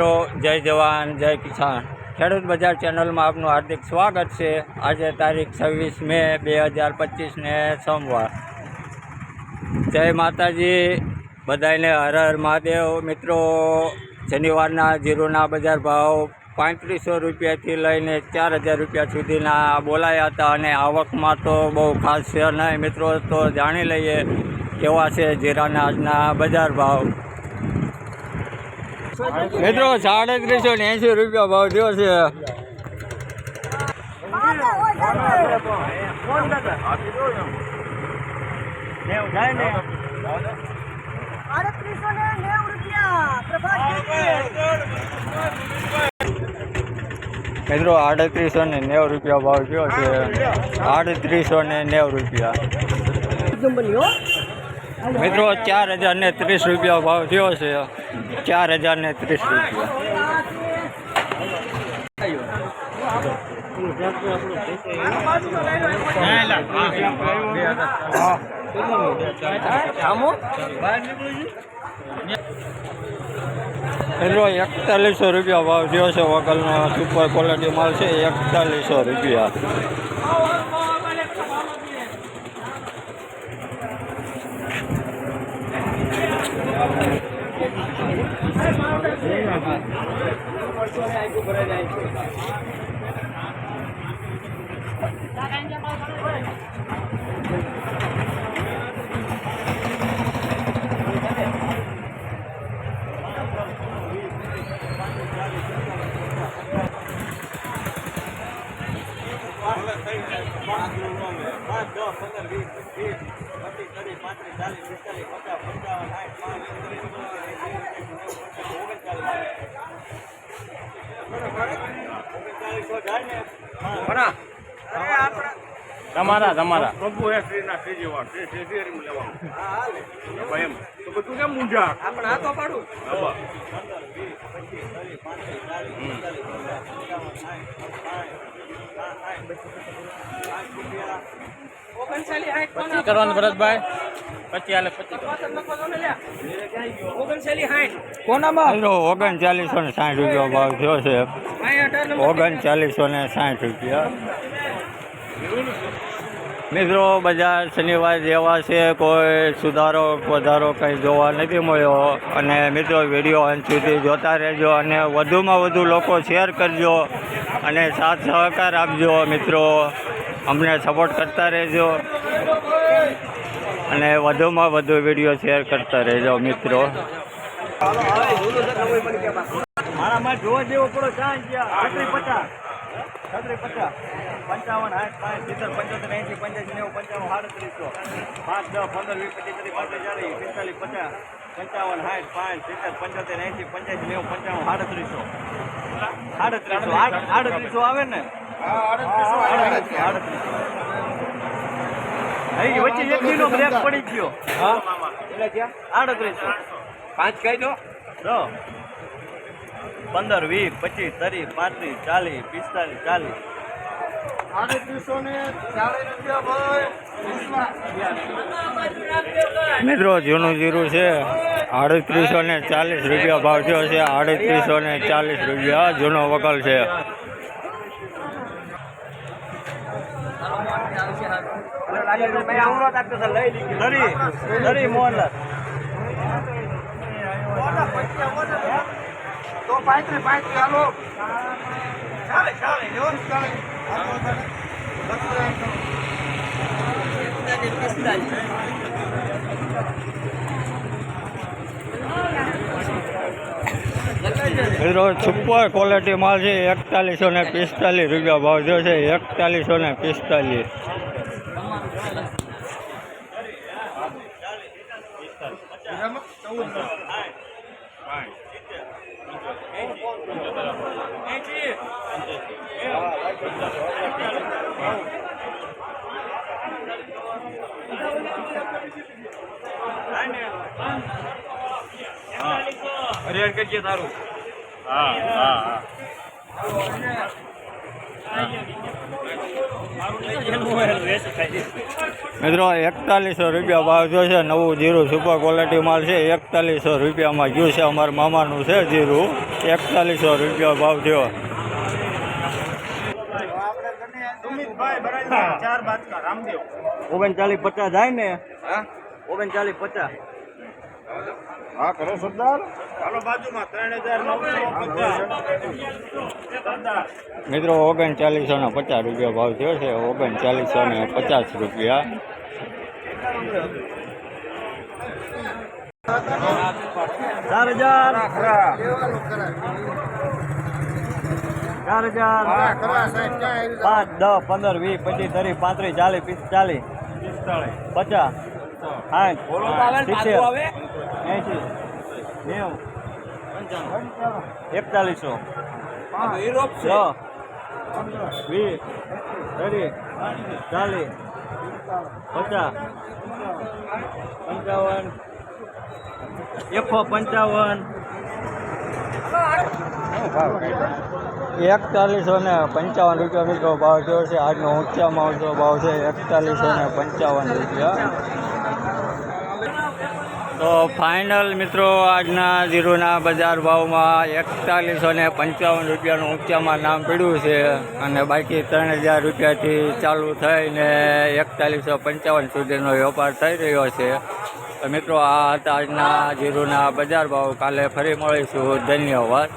મિત્રો, જય જવાન, જય કિસાન. ખેડૂત બજાર ચેનલમાં આપનું હાર્દિક સ્વાગત છે. આજે તારીખ છવ્વીસ મે બે હજાર પચીસને સોમવાર. જય માતાજી. બધાને હર હર મહાદેવ. મિત્રો, શનિવારના જીરોના બજાર ભાવ પાંત્રીસો રૂપિયાથી લઈને ચાર હજાર રૂપિયા સુધીના બોલાયા હતા અને આવકમાં તો બહુ ખાસ છે નહીં. મિત્રો, તો જાણી લઈએ કેવા છે જીરાના આજના બજાર ભાવ. મિત્રો, સાડત્રીસો ને એસી રૂપિયા ભાવ થયો છે. મિત્રો આડત્રીસો ને નેવ રૂપિયા ભાવ થયો છે. આડત્રીસો ને નેવ રૂપિયા. મિત્રો, ચાર હજાર ને ત્રીસ રૂપિયા ભાવ થયો છે. ચાર હજાર ને ત્રીસ રૂપિયા. એકતાલીસો રૂપિયા ભાવ થયો છે વકલનો સુપર ક્વોલિટી માલ છે, એકતાલીસો રૂપિયા. ચાલીસ પચાસ પંચાવન સાઠ પાંચ ઓગણચાલીસ તમારા તમારા પ્રભુ એ શ્રી ના શ્રીજી વાળ. શ્રી શ્રી શ્રી હરિ લેવાનું. એમ. તો બધું કેમ મૂંઝા આપણે હાથો પાડું. પચી કરવાનું ભરતભાઈ પચી હાલે પચી મિત્રો ઓગણચાલીસો ને સાઠ રૂપિયા ભાવ થયો છે. ઓગણચાલીસો ને સાઠ રૂપિયા. મિત્રો બજાર શનિવાર જેવા છે કોઈ સુધારો વધારો કંઈ જોવા નથી મળ્યો. અને મિત્રો વીડિયો અંત સુધી જોતા રહેજો અને વધુમાં વધુ લોકો શેર કરજો અને સાથ સહકાર આપજો મિત્રો. અમને સપોર્ટ કરતા રહેજો અને વધુમાં વધુ વીડિયો શેર કરતા રહેજો મિત્રો. મારામાં જોવા જેવો પડો ચાંદ છત્રી પચાસ. છત્રી પચાસ. પંચાવન સાઠ પાંચ સિત્તેર પંચોતેર એંસી પંચ્યાસી નેવું પંચાવન સાડત્રીસો. પાંચ દસ પંદર વીસ પચીસ ત્રીસ પાંત્રીસ ચાલીસ પિસ્તાલીસ પચાસ પંચાવન સાઠ પાંચ સિત્તેર પંચોતેર એંસી પંચ્યાસી નેવું પંચાવન સાડત્રીસો. સાડત્રીસો. આઠ આડત્રીસો આવે ને? વચ્ચે એક દિનો બ્રેક પડી ગયો. આડત્રીસો પાંચ કહી દો. પંદર વીસ પચીસ ત્રીસ પાંત્રીસ ચાલીસ પિસ્તાલીસ ચાલીસ. મિત્રો જૂનું જીરું છે. આડત્રીસો ને ચાલીસ રૂપિયા ભાવ થયો છે. આડત્રીસો ને ચાલીસ રૂપિયા જૂનો વકલ છે. દરી દરી મોહનલાલ મિત્રો સુપર ક્વોલિટી માલ છે એકતાલીસો ને પિસ્તાલીસ રૂપિયા ભાવ થયો છે એકતાલીસો ને પિસ્તાલીસ. હરિહર કરજે તારું. હા હા હા. મિત્રો એકતાલીસો રૂપિયા ભાવ જો છે. નવું જીરું સુપર ક્વોલિટી માલ છે. એકતાલીસો રૂપિયામાં ગયું છે. અમારા મામાનું છે જીરું. એકતાલીસો રૂપિયા ભાવ થયો. ચાર બાદકા રામદેવ. ઓગણચાલીસ પચાસ જાય ને? ઓગણચાલીસ પચાસ. હા કરો સરદાર. હાલો બાજુમાં ત્રણ હજાર મિત્રો ઓગણચાલીસો ને પચાસ રૂપિયા ભાવ થયો છે. ઓગણચાલીસો ને પચાસ રૂપિયા. ચાર હજાર. ચાર હજાર. પાંચ દસ પંદર વીસ પચીસ ત્રીસ પાંત્રીસ ચાલીસ પિસ્તાલીસ પચાસ સાઠ સિત્તેર. એંશી. નેવું. એકતાલીસો વીસ ત્રીસ ચાલીસ. પચાસ પંચાવન. એકસો પંચાવન. એકતાલીસો ને પંચાવન રૂપિયા મિત્રો ભાવ થયો છે. આજનો ઊંચામાં ઊંચો ભાવ છે. એકતાલીસો ને પંચાવન રૂપિયા. તો ફાઇનલ મિત્રો, આજના જીરુના બજાર ભાવમાં એકતાલીસો ને પંચાવન રૂપિયાનું ઊંચામાં નામ પડ્યું છે અને બાકી ત્રણ હજાર રૂપિયાથી ચાલુ થઈને એકતાલીસો પંચાવન સુધીનો વેપાર થઈ રહ્યો છે. તો મિત્રો, આ હતા આજના જીરુના બજાર ભાવ. કાલે ફરી મળીશું. ધન્યવાદ.